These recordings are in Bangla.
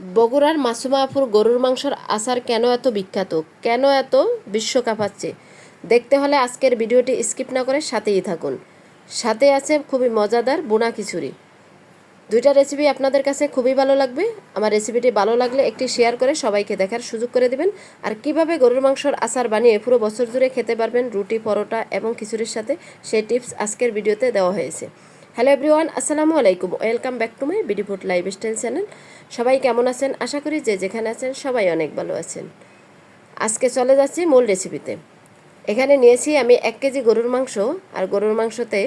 বগুড়ার মাসুমা আপুর গরুর মাংসর আচার কেন এত বিখ্যাত? কেন এত বিশ্ব কাঁপাচ্ছে দেখতে হলে আজকের ভিডিওটি স্কিপ না করে সাথেই থাকুন। সাথে আছে খুবই মজাদার বোনা খিচুড়ি। দুইটা রেসিপি আপনাদের কাছে খুবই ভালো লাগবে। আমার রেসিপিটি ভালো লাগলে একটি শেয়ার করে সবাইকে দেখার সুযোগ করে দিবেন। আর কীভাবে গরুর মাংসর আচার বানিয়ে পুরো বছর জুড়ে খেতে পারবেন রুটি, পরোটা এবং খিচুড়ির সাথে সেই টিপস আজকের ভিডিওতে দেওয়া হয়েছে। হ্যালো এভরিওয়ান আসসালামু আলাইকুম welcome back to my BD food lifestyle channel সবাই কেমন আছেন? আশা করি যে যেখানে আছেন সবাই অনেক ভালো আছেন। আজকে চলে যাচ্ছি মূল রেসিপিতে এখানে নিয়েছি আমি এক কেজি গরুর মাংস, আর গরুর মাংসতে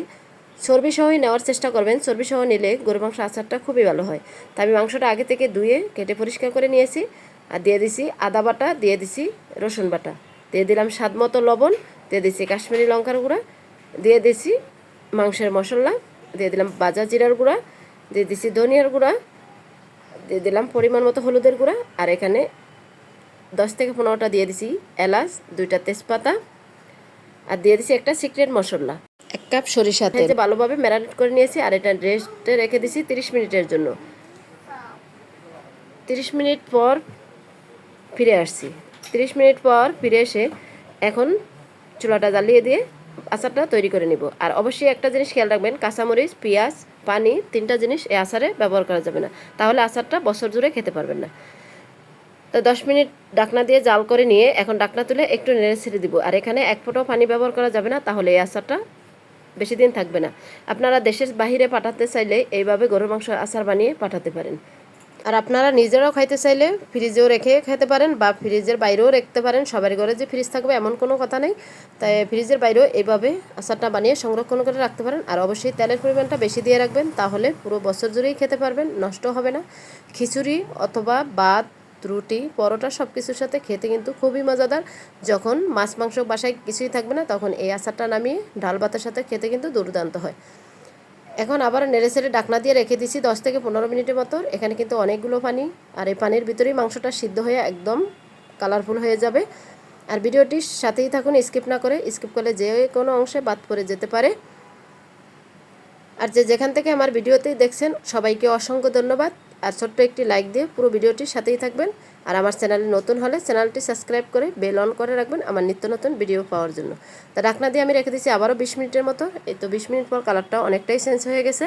চর্বি সহই নেওয়ার চেষ্টা করবেন। চর্বি সহ নিলে গরুর মাংস আচারটা খুবই ভালো হয়। তা আমি মাংসটা আগে থেকে ধুয়ে, কেটে পরিষ্কার করে নিয়েছি, আর দিয়ে দিছি আদা বাটা, দিয়ে দিছি রসুন বাটা। দিয়ে দিলাম স্বাদ মতো লবণ, দিয়ে দিছি কাশ্মীরি লঙ্কার গুঁড়া, দিয়ে দিছি মাংসের মশলা দিয়ে দিলাম বাজা জিরার গুঁড়া দিয়ে দিছি ধনিয়ার গুঁড়া দিয়ে দিলাম পরিমাণ মতো হলুদের গুঁড়া আর এখানে দশ থেকে পনেরোটা দিয়ে দিছি এলাচ দুইটা তেজপাতা আর দিয়ে দিছি একটা সিক্রেট মশলা। এক কাপ সরিষা তেল। ভালোভাবে ম্যারিনেট করে নিয়েছি আর এটা রেস্টে রেখে দিছি তিরিশ মিনিটের জন্য। তিরিশ মিনিট পর ফিরে আসছি। তিরিশ মিনিট পর ফিরে এসে এখন চুলাটা জ্বালিয়ে দিয়ে আচারটা তৈরি করে নিব। আর অবশ্যই একটা জিনিস খেয়াল রাখবেন, কাঁচামরিচ, পেঁয়াজ, পানি, তিনটা জিনিস এই আচারে ব্যবহার করা যাবে না। তাহলে আচারটা বছর জুড়ে খেতে পারবেন না। তো দশ মিনিট ডাকনা দিয়ে জাল করে নিয়ে এখন ডাকনা তুলে একটু নেড়ে ছেড়ে দিব। আর এখানে এক ফোঁটাও পানি ব্যবহার করা যাবে না, তাহলে এই আচারটা বেশি দিন থাকবে না। আপনারা দেশের বাহিরে পাঠাতে চাইলে এইভাবে গরুর মাংস আচার বানিয়ে পাঠাতে পারেন। আর আপনারা নিজেরাও খাইতে চাইলে ফ্রিজেও রেখে খেতে পারেন বা ফ্রিজের বাইরেও রাখতে পারেন। সবার ঘরে যে ফ্রিজ থাকবে এমন কোনো কথা নেই। তাই ফ্রিজের বাইরেও এইভাবে আচারটা বানিয়ে সংরক্ষণ করে রাখতে পারেন। আর অবশ্যই তেলের পরিমাণটা বেশি দিয়ে রাখবেন, তাহলে পুরো বছর জুড়েই খেতে পারবেন নষ্ট হবে না। খিচুড়ি অথবা ভাত, রুটি, পরোটা সব কিছুর সাথে খেতে কিন্তু খুবই মজাদার। যখন মাছ, মাংস বাসায় কিছুই থাকবে না, তখন এই আচারটা নামিয়ে ডাল ভাতের সাথে খেতে কিন্তু দুর্দান্ত হয়। এখন আবার নেড়ে সেড়ে ডাকনা দিয়ে রেখে দিচ্ছি দশ থেকে পনেরো মিনিটের মতো। এখানে কিন্তু অনেকগুলো পানি, আর এই পানির ভিতরেই মাংসটা সিদ্ধ হয়ে একদম কালারফুল হয়ে যাবে। আর ভিডিওটির সাথেই থাকুন স্কিপ না করে স্কিপ করলে যে কোনো অংশে বাদ পড়ে যেতে পারে। আর যে যেখান থেকে আমার ভিডিওতেই দেখছেন, সবাইকে অসংখ্য ধন্যবাদ। আর ছোট্ট একটি লাইক দিয়ে পুরো ভিডিওটির সাথেই থাকবেন। আর আমার চ্যানেলে নতুন হলে চ্যানেলটি সাবস্ক্রাইব করে বেল অন করে রাখবেন আমার নিত্য নতুন ভিডিও পাওয়ার জন্য। তা ডাকনা দিয়ে আমি রেখে দিচ্ছি আবারও বিশ মিনিটের মতো। এই তো বিশ মিনিট পর কালারটা অনেকটাই চেঞ্জ হয়ে গেছে।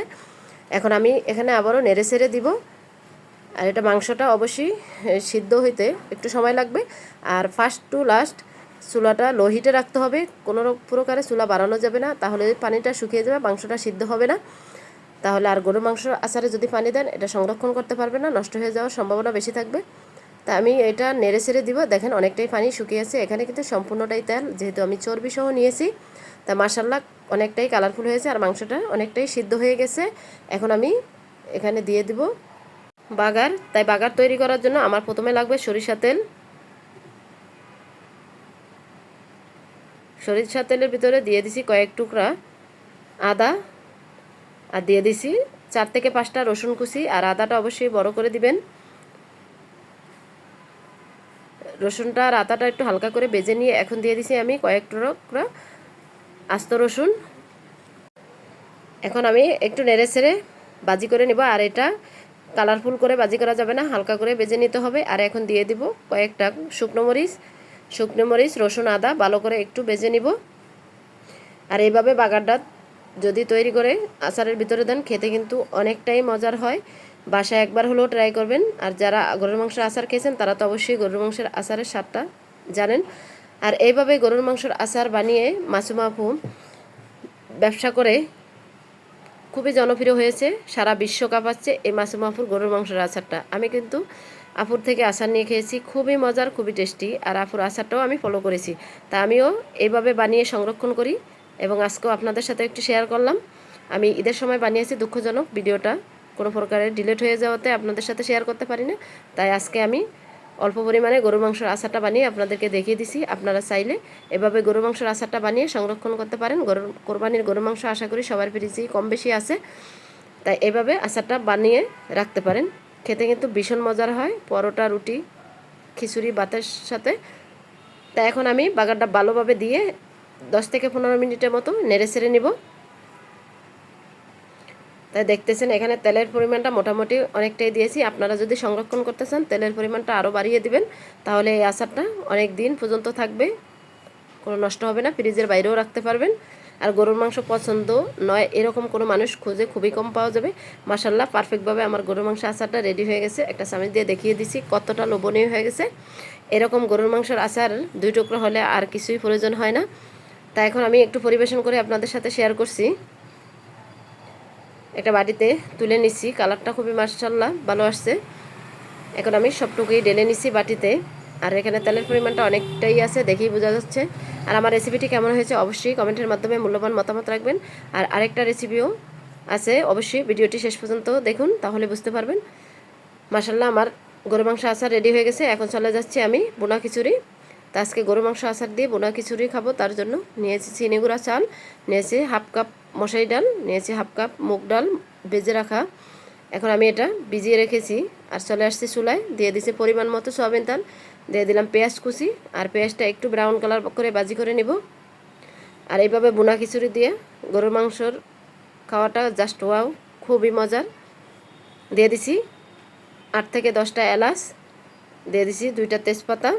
এখন আমি এখানে আবারও নেড়ে সেড়ে দিব। আর এটা মাংসটা অবশ্যই সিদ্ধ হইতে একটু সময় লাগবে। আর ফার্স্ট টু লাস্ট চুলাটা লো হিটে রাখতে হবে। কোনো প্রকারে চুলা বাড়ানো যাবে না। তাহলে পানিটা শুকিয়ে যাবে, মাংসটা সিদ্ধ হবে না। তাহলে আর গরু মাংস আচারে যদি পানি দেন, এটা সংরক্ষণ করতে পারবে না। নষ্ট হয়ে যাওয়ার সম্ভাবনা বেশি থাকবে। তা আমি এটা নেড়ে ছেড়ে দিব। দেখেন অনেকটাই পানি শুকিয়ে শুকিয়েছে এখানে কিন্তু সম্পূর্ণটাই তেল, যেহেতু আমি চর্বি সহ নিয়েছি। তা মাসাল্লা অনেকটাই কালারফুল হয়েছে আর মাংসটা অনেকটাই সিদ্ধ হয়ে গেছে। এখন আমি এখানে দিয়ে দিব বাগার। তাই বাগার তৈরি করার জন্য আমার প্রথমে লাগবে সরিষা তেল। সরিষা তেলের ভিতরে দিয়ে দিছি কয়েক টুকরা আদা আর দিয়ে দিছি চার থেকে পাঁচটা রসুন কুচি। আর আদাটা অবশ্যই বড় করে দিবেন। রসুনটা আর আদাটা একটু হালকা করে বেজে নিয়ে এখন দিয়ে দিছি আমি কয়েক টুকরা আস্ত রসুন। এখন আমি একটু নেড়ে ছেড়ে বাজি করে নেব আর এটা কালারফুল করে বাজি করা যাবে না, হালকা করে বেজে নিতে হবে। আর এখন দিয়ে দিব কয়েকটা শুকনো মরিচ শুকনো মরিচ, রসুন, আদা ভালো করে একটু বেজে নিব। আর এইভাবে বাগারটা যদি তৈরি করে আচারের ভিতরে দেন, খেতে কিন্তু অনেকটাই মজার হয়। বাসায় একবার হলেও ট্রাই করবেন। আর যারা গরুর মাংসের আচার খেয়েছেন, তারা তো অবশ্যই গরুর মাংসের আচারের স্বাদটা জানেন। আর এইভাবে গরুর মাংসের আচার বানিয়ে মাসুমা আপু ব্যবসা করে খুবই জনপ্রিয় হয়েছে। সারা বিশ্ব কাঁপাচ্ছে এই মাসুমা আপুর গরুর মাংসের আচারটা। আমি কিন্তু আপুর থেকে আচার নিয়ে খেয়েছি, খুবই মজার, খুবই টেস্টি আর আপুর আচারটাও আমি ফলো করেছি। তা আমিও এইভাবে বানিয়ে সংরক্ষণ করি এবং আজকেও আপনাদের সাথে একটু শেয়ার করলাম। আমি ঈদের সময় বানিয়েছি দুঃখজনক ভিডিওটা। কোনো প্রকারে ডিলেট হয়ে যাওয়াতে আপনাদের সাথে শেয়ার করতে পারি না। তাই আজকে আমি অল্প পরিমাণে গরু মাংসের আচারটা বানিয়ে আপনাদেরকে দেখিয়ে দিছি। আপনারা চাইলে এভাবে গরু মাংসের আচারটা বানিয়ে সংরক্ষণ করতে পারেন। গরুর, কোরবানির গরু মাংস আশা করি সবার ফ্রিজেই কম বেশি আছে। তাই এভাবে আচারটা বানিয়ে রাখতে পারেন। খেতে কিন্তু ভীষণ মজার হয়। পরোটা, রুটি, খিচুড়ি, ভাতের সাথে। তা এখন আমি বাগারটা ভালোভাবে দিয়ে দশ থেকে পনেরো মিনিটের মতো নেড়ে ছেড়ে নিব। তাই দেখতেছেন, এখানে তেলের পরিমাণটা মোটামুটি অনেকটাই দিয়েছি। আপনারা যদি সংরক্ষণ করতে চান, তেলের পরিমাণটা আরও বাড়িয়ে দিবেন। তাহলে এই আচারটা অনেক দিন পর্যন্ত থাকবে, কোনো নষ্ট হবে না, ফ্রিজের বাইরেও রাখতে পারবেন। আর গরুর মাংস পছন্দ নয়, এরকম কোনো মানুষ খুঁজে খুবই কম পাওয়া যাবে। মাসাল্লাহ পারফেক্টভাবে আমার গরুর মাংস আচারটা রেডি হয়ে গেছে। একটা চামিচ দিয়ে দেখিয়ে দিছি কতটা লোভনীয় হয়ে গেছে। এরকম গরুর মাংসের আচার দুই টুকরো হলে আর কিছুই প্রয়োজন হয় না। তা এখন আমি একটু পরিবেশন করে আপনাদের সাথে শেয়ার করছি। একটা বাটিতে তুলে নিচ্ছি কালারটা খুবই মার্শাল্লাহ ভালো আসছে। এখন আমি সবটুকুই ঢেলে নিচ্ছি বাটিতে। আর এখানে তেলের পরিমাণটা অনেকটাই আছে দেখেই বোঝা যাচ্ছে। আর আমার রেসিপিটি কেমন হয়েছে অবশ্যই কমেন্টের মাধ্যমে মূল্যবান মতামত রাখবেন। আর আরেকটা রেসিপিও আছে, অবশ্যই ভিডিওটি শেষ পর্যন্ত দেখুন, তাহলে বুঝতে পারবেন। মাসাল্লাহ আমার গরু মাংস আচার রেডি হয়ে গেছে। এখন চলে যাচ্ছি আমি বোনা খিচুড়ি। তা আজকে গরু মাংস আচার দিয়ে বোনা খিচুড়ি খাব, তার জন্য নিয়েছি চিনি গুঁড়া চাল, নিয়েছি হাফ কাপ মশারি ডাল, নিয়েছি হাফ কাপ মুগ ডাল ভেজে রাখা। এখন আমি এটা ভিজিয়ে রেখেছি আর চলে আসছি চুলায়। দিয়ে দিছি পরিমাণ মতো সয়াবিন তেল, দিয়ে দিলাম পেঁয়াজ কুচি আর পেঁয়াজটা একটু ব্রাউন কালার করে বাজি করে নিব। আর এইভাবে বোনা খিচুড়ি দিয়ে গরুর মাংসর খাওয়াটা জাস্ট ওয়াও খুবই মজার। দিয়ে দিছি আট থেকে দশটা এলাচ, দিয়ে দিছি দুইটা তেজপাতা।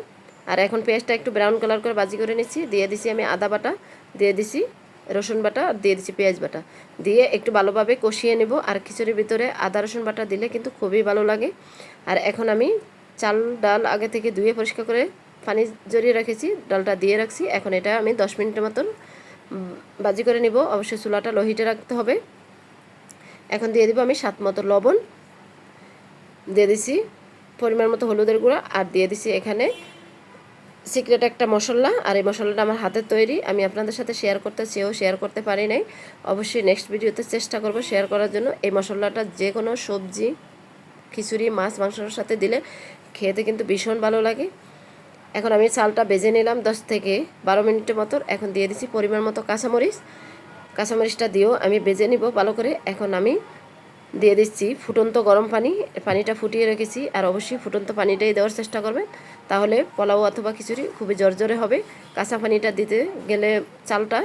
আর এখন পেঁয়াজটা একটু ব্রাউন কালার করে বাজি করে নিচ্ছি। দিয়ে দিছি আমি আদা বাটা, দিয়ে দিছি রসুন বাটা আর দিয়ে দিচ্ছি পেঁয়াজ বাটা। দিয়ে একটু ভালোভাবে কষিয়ে নেব। আর খিচুড়ির ভিতরে আদা, রসুন বাটা দিলে কিন্তু খুবই ভালো লাগে। আর এখন আমি চাল, ডাল আগে থেকে ধুয়ে পরিষ্কার করে পানি জড়িয়ে রেখেছি, ডালটা দিয়ে রাখছি। এখন এটা আমি দশ মিনিটের মতন বাজি করে নিব। অবশ্যই চুলাটা লোহিটে রাখতে হবে। এখন দিয়ে দিব আমি সাত মতো লবণ। দিয়ে দিছি পরিমাণ মতো হলুদের গুঁড়া। আর দিয়ে দিছি এখানে সিক্রেট একটা মশলা, আর এই মশলাটা আমার হাতের তৈরি। আমি আপনাদের সাথে শেয়ার করতে চেয়েও শেয়ার করতে পারি নাই। অবশ্যই নেক্সট ভিডিওতে চেষ্টা করব শেয়ার করার জন্য। এই মশলাটা যে কোনো সবজি, খিচুড়ি, মাছ, মাংসের সাথে দিলে খেতে কিন্তু ভীষণ ভালো লাগে। এখন আমি চালটা বেজে নিলাম দশ থেকে বারো মিনিটের মতো। এখন দিয়ে দিচ্ছি পরিমাণ মতো কাঁচামরিচ। কাঁচামরিচটা দিয়েও আমি বেজে নিব ভালো করে। এখন আমি দিয়ে দিচ্ছি। ফুটন্ত গরম পানি পানিটা ফুটিয়ে রেখেছি আর অবশ্যই ফুটন্ত পানিটাই দেওয়ার চেষ্টা করবেন। তাহলে পোলাও অথবা খিচুড়ি খুবই জর্জরে হবে। কাঁচা পানিটা দিতে গেলে চালটা,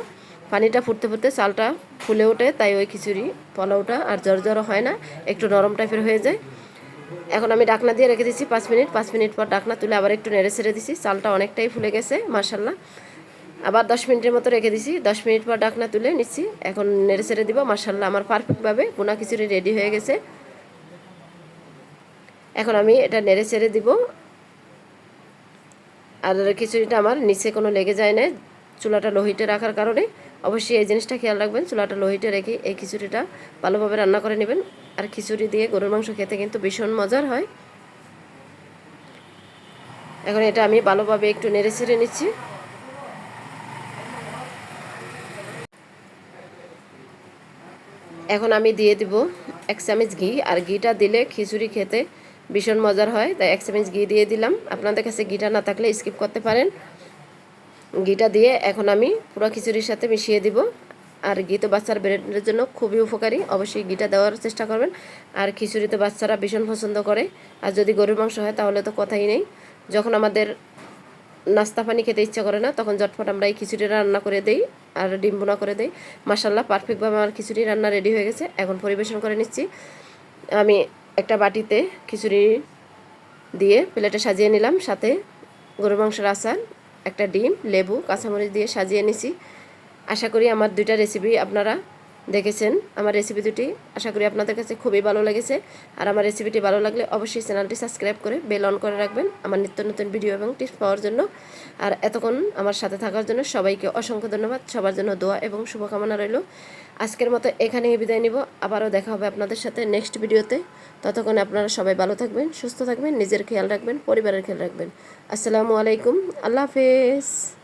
পানিটা ফুটতে ফুটতে চালটা ফুলে ওঠে, তাই ওই খিচুড়ি, পোলাওটা আর জর্জর হয় না, একটু নরম টাইপের হয়ে যায়। এখন আমি ডাকনা দিয়ে রেখে দিচ্ছি পাঁচ মিনিট। পাঁচ মিনিট পর ডাকনা তুলে আবার একটু নেড়ে ছেড়ে দিচ্ছি। চালটা অনেকটাই ফুলে গেছে মার্শাল্লাহ আবার দশ মিনিটের মতো রেখে দিছি। দশ মিনিট পর ডাকনা তুলে নিচ্ছি। এখন নেড়ে ছেড়ে দিব। মার্শাল্লাহ আমার পারফেক্টভাবে বোনা খিচুড়ি রেডি হয়ে গেছে। এখন আমি এটা নেড়ে ছেড়ে দিব। আর খিচুড়িটা আমার নিচে কোনো লেগে যায় না চুলাটা লোহিটে রাখার কারণে। অবশ্যই এই জিনিসটা খেয়াল রাখবেন। চুলাটা লোহিটে রেখে এই খিচুড়িটা ভালোভাবে রান্না করে নেবেন। আর খিচুড়ি দিয়ে গরুর মাংস খেতে কিন্তু ভীষণ মজার হয়। এখন এটা আমি ভালোভাবে একটু নেড়ে ছেড়ে নিচ্ছি। এখন আমি দিয়ে দিব এক চামচ ঘি, আর ঘিটা দিলে খিচুড়ি খেতে ভীষণ মজার হয়। তাই এক চামচ ঘি দিয়ে দিলাম। আপনাদের কাছে ঘিটা না থাকলে স্কিপ করতে পারেন। ঘিটা দিয়ে এখন আমি পুরো খিচুড়ির সাথে মিশিয়ে দিব। আর ঘি তো বাচ্চার ব্রেনের জন্য খুবই উপকারী। অবশ্যই ঘিটা দেওয়ার চেষ্টা করবেন। আর খিচুড়ি তো বাচ্চারা ভীষণ পছন্দ করে। আর যদি গরুর মাংস হয় তাহলে তো কথাই নেই। যখন আমাদের নাস্তা পানি খেতে ইচ্ছা করে না, তখন ঝটফট আমরা এই খিচুড়ি রান্না করে দেই আর ডিম বোনা করে দেই। মাসাল্লাহ পারফেক্টভাবে আমার খিচুড়ি রান্না রেডি হয়ে গেছে। এখন পরিবেশন করে নিচ্ছি। আমি একটা বাটিতে খিচুড়ি দিয়ে প্লেটে সাজিয়ে নিলাম। সাথে গরু মাংসের আচার, একটা ডিম, লেবু, কাঁচামরিচ দিয়ে সাজিয়ে নিছি। আশা করি আমার দুইটা রেসিপি আপনারা দেখেছেন আমার রেসিপি দুটি। আশা করি আপনাদের কাছে খুবই ভালো লেগেছে। আর আমার রেসিপিটি ভালো লাগলে অবশ্যই চ্যানেলটি সাবস্ক্রাইব করে বেল অন করে রাখবেন আমার নিত্য নতুন ভিডিও এবং টিপস পাওয়ার জন্য। আর এতক্ষণ আমার সাথে থাকার জন্য সবাইকে অসংখ্য ধন্যবাদ। সবার জন্য দোয়া এবং শুভকামনা রইল। আজকের মতো এখানেই বিদায় নিব। আবারও দেখা হবে আপনাদের সাথে নেক্সট ভিডিওতে ততক্ষণে আপনারা সবাই ভালো থাকবেন, সুস্থ থাকবেন, নিজের খেয়াল রাখবেন, পরিবারের খেয়াল রাখবেন। আসসালামু আলাইকুম। আল্লাহ হাফেজ।